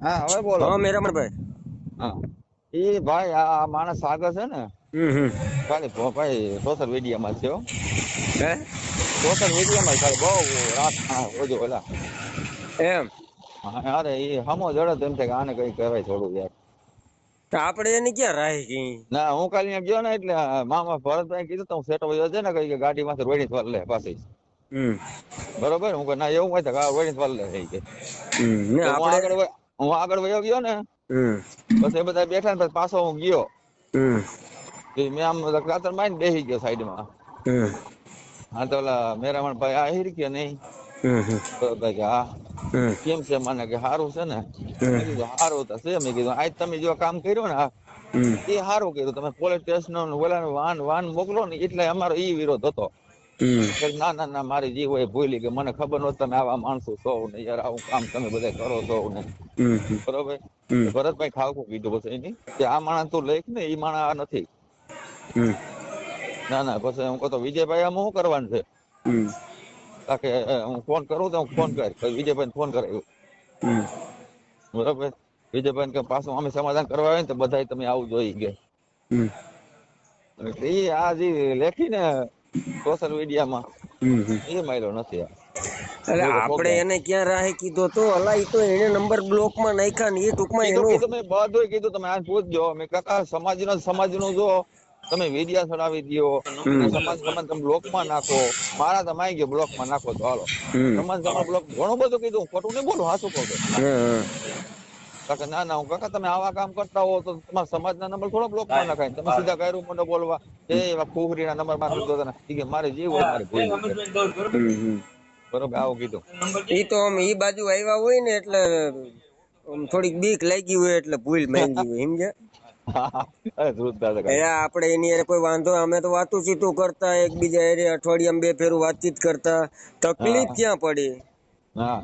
હા હવે બોલો. હા મેરામણભાઈ હા. એ ભાઈ આ માણસ આગળ છે ને ખાલી ભાઈ સોશિયલ મીડિયામાં છે હે. સોશિયલ મીડિયામાં ખાલી બહુ રાત ઓજો ઓલા. એમ? અરે એ હમો જડે તો એમ થાય કે આને કઈ કહેવાય થોડું યાર. તો આપણે એને ક્યાં રાહ ગઈ ના હું કાલે એમ ગયો ને એટલે મામા ભરતભાઈ કીધું તો હું સેટો વયો છે ને કઈ કે ગાડીમાંથી રોડી વાર લે પાછી. બરોબર? હું કે ના એવું હોય તો કે રોડી વાર લે થઈ હું આપણે હું આગળ વયો ગયો ને પછી એ બધા બેઠા ને પાછો હું ગયો. મેં આમ રાતર મારીને બેસી ગયો સાઈડમાં. માં હા તો ઓલા મેરામણ ભાઈ આ હિર કે નહીં? તો ભાઈ હા. કેમ છે? મને કે સારું છે ને. સારું તો છે. મેં કીધું આજ તમે જો કામ કર્યું ને એ સારું કર્યું. તમે પોલીસ સ્ટેશન ઓલા વાન વાન મોકલો ને એટલે અમારો ઈ વિરોધ હતો. ના ના ના મારી જીવ હોય ભૂલી કે મને ખબર નહોતી તમે આવા માણસો છો ને યાર આવું કામ તમે બધા કરો છો ને. બરોબર? ભરતભાઈ ખાવું કીધું પછી એની કે આ માણસ તું લેખ ને એ માણસ આ નથી. ના ના પછી હું કહો વિજયભાઈ આમાં શું કરવાનું છે? કે હું ફોન કરું તો હું ફોન કર. વિજયભાઈ ફોન કરાયો. બરોબર? વિજયભાઈ કે પાછું અમે સમાધાન કરવા આવે ને તો બધા તમે આવું જોઈ ગયા. એ આ જે લેખીને સોશિયલ મીડિયામાં એ માર્યો નથી અરે આપણે એને ક્યાં રાહે કીધો તો? અલા ઈ તો એને નંબર બ્લોકમાં નાખ્યા ને એ ટૂંકમાં એનું કીધું મેં બધું કીધું તમે આ પૂછજો. મેં કાકા સમાજનો સમાજનું જો. તમે વિડિયા ચડાવી દ્યો. સમાજ સમાજ તમે બ્લોકમાં નાખો. મારા તમે આવી ગયો બ્લોકમાં નાખો તો હાલો. સમાજ સમાજ બ્લોક ઘણું બધું કીધું. હું ખોટું નહીં બોલું હાસું કહું કાકા ના ના હું કાકા તમે આવા કામ કરતા હો તો તમારા સમાજના નંબર થોડો બ્લોકમાં નાખાય. તમે સીધા ગાયરું મને બોલવા. એ એવા ફુહરીના નંબરમાં કીધો કે મારે જીવ હોય મારે ભૂલ હોય. હમ હમ. બરોબર આવું કીધું. ઈ તો આમ ઈ બાજુ આવ્યા હોય ને એટલે થોડીક બીક લાગી હોય એટલે ભૂલ માંગી હોય અરે આપણે એની કોઈ વાંધો અમે તો વાતું ચીતું કરતા એકબીજા હારે અઠવાડિયામાં બે ફેરું વાતચીત કરતા. તકલીફ ક્યાં પડી? હા.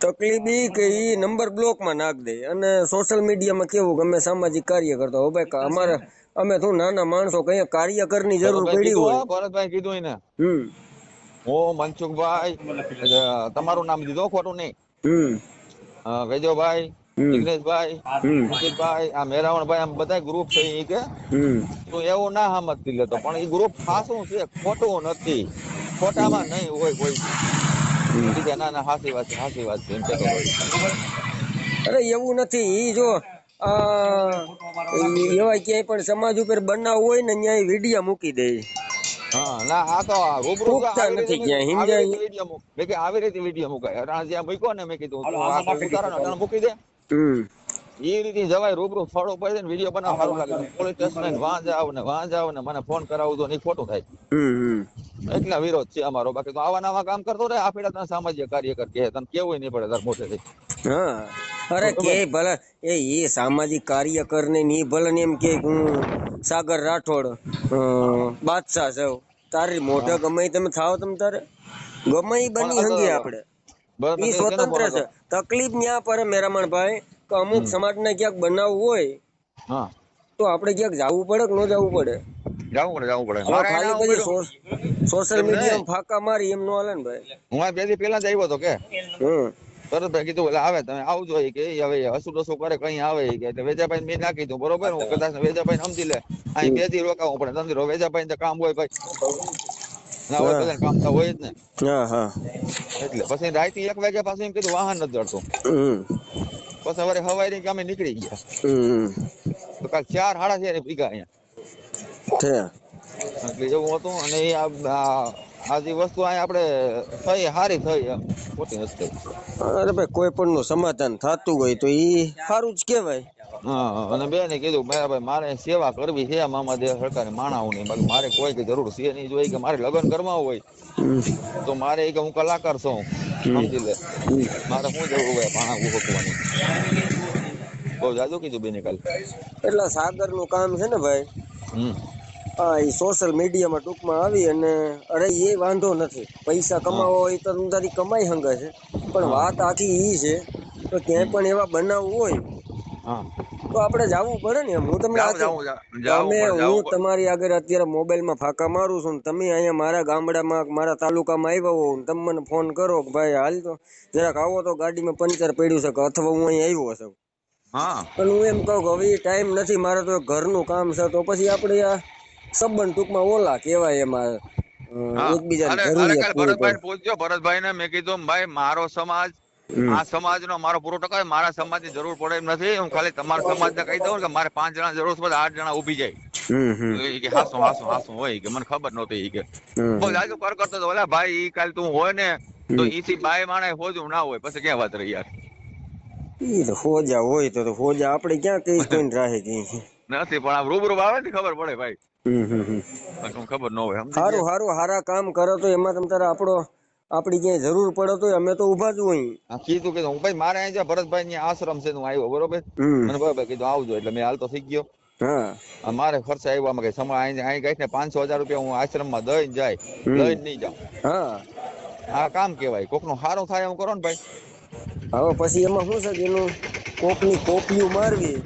તકલીફ ઈ કે ઈ નંબર બ્લોકમાં નાખ દે. અને સોશિયલ મીડિયામાં કેવું કે અમે સામાજિક કાર્ય કરતા હો. ભાઈ કા- અમારે અમે તો નાના માણસો કઈ કાર્યકરની જરૂર પડી હોય. ભરતભાઈ કીધું એને. હમ. હું મનસુખભાઈ તમારું નામ દીધો ખોટું નહીં. હમ. વેજોભાઈ. જિગ્નેશભાઈ હમ. આ મેરાવણભાઈ આમ બધા ગ્રુપ છે એ કે. તું એવું ના સમજતી લેતો પણ એ ગ્રુપ ખાસું છે ખોટું નથી. ખોટામાં નહીં હોય કોઈ. ના ના હાસી વાત છે હાસી વાત એમ અરે એવું નથી ઈ જો એવા ક્યાંય પણ સમાજ ઉપર બનાવ હોય ને ત્યાં વીડિયો મૂકી દે. હા ના આ તો રૂબરૂ આવી રીતે નથી ક્યાંય, આવી રીતે વીડિયો મેં કીધું આવી રીતે વીડિયો મુકાય. જ્યાં મૂક્યો ને મેં કીધું મૂકી દે. હમ. એ રીતે જવાય રૂબરૂ ફળો પડે ને વીડિયો બનાવ સારું લાગે. પોલીસ સ્ટેશન વાં જાવ ને વાં જાવ ને મને ફોન કરાવું તો નહીં ખોટું થાય. એટલા વિરોધ છે અમારો. બાકી તો આવા નવા કામ કરતો રહે આપડે તને સામાજિક કાર્યકર કે તને કેવું નહીં પડે તાર મોટે થઈ હા. અરે કે ભલે. એ એ સામાજિક કાર્યકર ને ની ભલે ને એમ કે હું સાગર રાઠોડ બાદશાહ છું. તારી મોઢે ગમે તમે થાવ તમ તારે. ગમે બની હંગી આપણે બરાબર સ્વતંત્ર છે. તકલીફ ન્યા પર મેરામણભાઈ. કે અમુક સમાજને ક્યાંક બનાવવું હોય હા. તો આપણે ક્યાંક જવું પડે કે ન જવું પડે? જાવું પડે જવું પડે. ખાલી પછી સોશિયલ મીડિયા ફાકા મારી એમ નો હાલે ને ભાઈ. હું આ બે દી પેલા જ આવ્યો હતો કે. હમ. તરત ભાઈ કીધું એટલે આવે તમે આવજો એ કે હવે હસુ ડસુ કરે કઈ આવે કે. એટલે વેજાભાઈ મેં નાખી દઉં બરોબર? હું કદાચ વેજાભાઈ સમજી લે. અહીં બે દી રોકાવું પડે. સમજી લો વેજાભાઈ તો કામ હોય ભાઈ. ના હોય બધાને કામ તો હોય જ ને. હા હા. એટલે પછી રાતે એક વાગ્યા પાછું એમ કીધું વાહન નથી જડતું. પછી સવારે હવારી કે અમે નીકળી ગયા. તો કાલ ચાર સાડા ચાર ભીગા અહીંયા. છે એટલે એવું હતું અને એ આ જે વસ્તુ અહીંયા આપણે થઈ સારી થઈ એમ. ખોટી નથી અરે ભાઈ કોઈ પણ નું સમાધાન થતું હોય તો એ સારું જ કહેવાય. હા અને બેને કીધું મેં ભાઈ મારે સેવા કરવી છે મામા દેવ સરકારે માણાઓની બાકી મારે કોઈ કે જરૂર છે નહીં. જોઈએ કે મારે લગ્ન કરવા હોય તો મારે કે હું કલાકાર છું. સમજી લે. મારે શું જરૂર હોય પાણા ઉભકવાની બહુ જાદુ કીધું બેને કાલ. એટલે સાગરનું કામ છે ને ભાઈ? હા એ સોશિયલ મીડિયામાં ટૂંકમાં આવી અને અરે એ વાંધો નથી. પૈસા કમાવો હોય તો તારી કમાઈ હંગે છે પણ વાત આખી એ છે તો ક્યાંય પણ એવા બનાવ હોય હા. તો આપણે જવું પડે ને હું તમને તમે હું તમારી આગળ અત્યારે મોબાઈલમાં ફાંકા મારું છું તમે અહીંયા મારા ગામડામાં મારા તાલુકામાં આવ્યા હો તમે મને ફોન કરો કે ભાઈ હાલ તો જરાક આવો તો ગાડીમાં પંચર પડ્યું છે કે અથવા હું અહીં આવ્યો છું. હા. પણ હું એમ કહું કે હવે ટાઈમ નથી મારે તો ઘરનું કામ છે તો પછી આપણે આ સંબંધ ટૂંકમાં ઓલા કહેવાય એમાં પૂરી ભરતભાઈ પૂછજો ભરતભાઈ ને મેં કીધું ભાઈ મારો સમાજ. આ સમાજ નો મારો પૂરો ટકા મારા સમાજની જરૂર પડે એમ નથી. હું ખાલી તમારા સમાજ ને કહી દઉં કે મારે પાંચ જણા જરૂર છે આઠ જણા ઊભી જાય. કે હાસું હાસું હાસું હોય કે મને ખબર નહોતી કે. બહુ જાજુ કર કરતો ઓલા ભાઈ ઈ કાલ તું હોય ને તો ઈ થી બાય માણે હોજું ના હોય. પછી ક્યાં વાત રહી યાર? ઈ તો ફોજા હોય તો તો ફોજા આપણે ક્યાં કઈ કોઈને રાહે કઈ? નથી પણ આ રૂબરૂ આવે ને ખબર પડે ભાઈ. હમ હમ હમ. ખબર ન હોય સારું સારું સારા કામ કરો તો એમાં તમ તારા આપણો આપણી ક્યાંય જરૂર પડે તો અમે તો ઊભા જ હોય કીધું કે હું ભાઈ મારે અહીંયા ભરતભાઈ ની આશ્રમ છે હું આવ્યો બરોબર? મને બરોબર કીધું આવજો એટલે મેં હાલ તો થઈ ગયો. હા. મારે ખર્ચા આવ્યો આમાં કઈ સમય અહીં અહીં કઈ ને પાંચસો હજાર રૂપિયા હું આશ્રમમાં દઈને જાય હમ. લઈને નહીં જાઉં. હા. આ કામ કેવાય કોકનું સારું થાય એમ કરો ને ભાઈ. હવે પછી એમાં શું છે કે એનું કોકની કોપીઓ મારવી.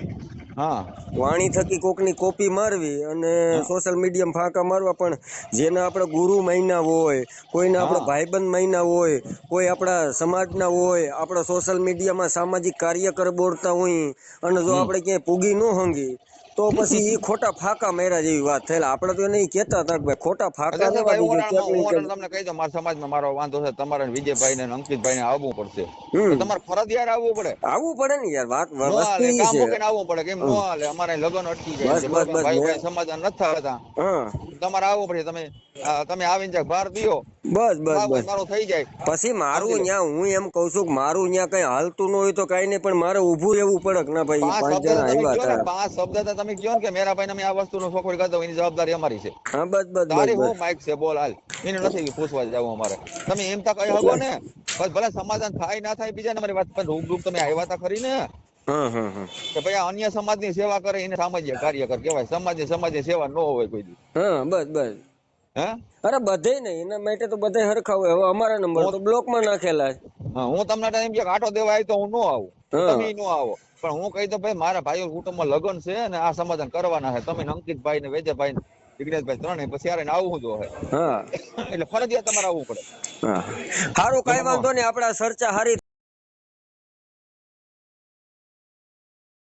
હા. વાણી થકી કોકની કોપી મારવી અને સોશિયલ મીડિયામાં ફાંકા મારવા પણ જેના આપણે ગુરુ મહિના હોય કોઈના આપણા ભાઈબંધ મહિના હોય કોઈ આપણા સમાજના હોય આપણા સોશિયલ મીડિયામાં સામાજિક કાર્યકર બોલતા હોય અને જો આપણે ક્યાંય પૂગી ન હંગી તો પછી એ ખોટા ફાકા માર્યા જેવી વાત થયેલા આપણે તો નહીં કેતા હતા કે ભાઈ ખોટા ફાકા લેવા દીધો. તમને કહી દઉં મારા સમાજમાં મારો વાંધો છે તમારે વિજયભાઈ ને અંકિતભાઈ ને આવવું પડશે. તમારે ફરજિયાત આવવું પડે. આવવું પડે ને યાર વાત વસ્તુ કામ મૂકીને આવવું પડે કેમ નો હાલે અમારે લગન અટકી જાય સમાજ નથી થતા તમારે આવવું પડે તમે તમે આવીને જ્યાં ભાર દિયો બસ બસ બસ. મારો થઈ જાય. પછી મારું ન્યા હું એમ કઉ છું કે મારું ન્યા કઈ હાલતું ન હોય તો કઈ નહીં પણ મારે ઊભું રહેવું પડે કે ના ભાઈ પાંચ જણા આવ્યા ને? હતા. પાંચ શબ્દ તો તમે કયો ને કે મેરા ભાઈ અમે આ વસ્તુનો શોખવડ કરતો એની જવાબદારી અમારી છે. હા બસ બસ તારી હું માઇક છે બોલ હાલ. એને નથી પૂછવા જવું અમારે. તમે એમ તો કહી શકો ને. બસ. ભલે સમાધાન થાય ના થાય બીજા મારી વાત પણ રૂબરૂપ તમે આવ્યા હતા ખરી ને કે ભાઈ અન્ય સમાજની સેવા કરે એને સામાજિક કાર્યકર કહેવાય સમાજની સમાજની સેવા ન હોય કોઈ દી. હા બસ બસ. અરે બધે નહીં એના માટે તો બધે હરખા હોય હવે અમારા નંબર તો બ્લોકમાં નાખેલા છે. હું તમને ટાઈમ કે આટો દેવા આવી તો હું ન આવું. તમે ન આવો. પણ હું કહી દઉં ભાઈ મારા ભાઈઓ કુટુંબમાં લગ્ન છે અને આ સમાધાન કરવાના છે. તમે અંકિતભાઈ ને વેજયભાઈ ને વિઘ્નેશભાઈ ત્રણે પછી આરે આવવું જો એટલે ફરજિયાત તમારે આવવું પડે. સારું કઈ વાંધો નહીં. આપડા ચર્ચા સારી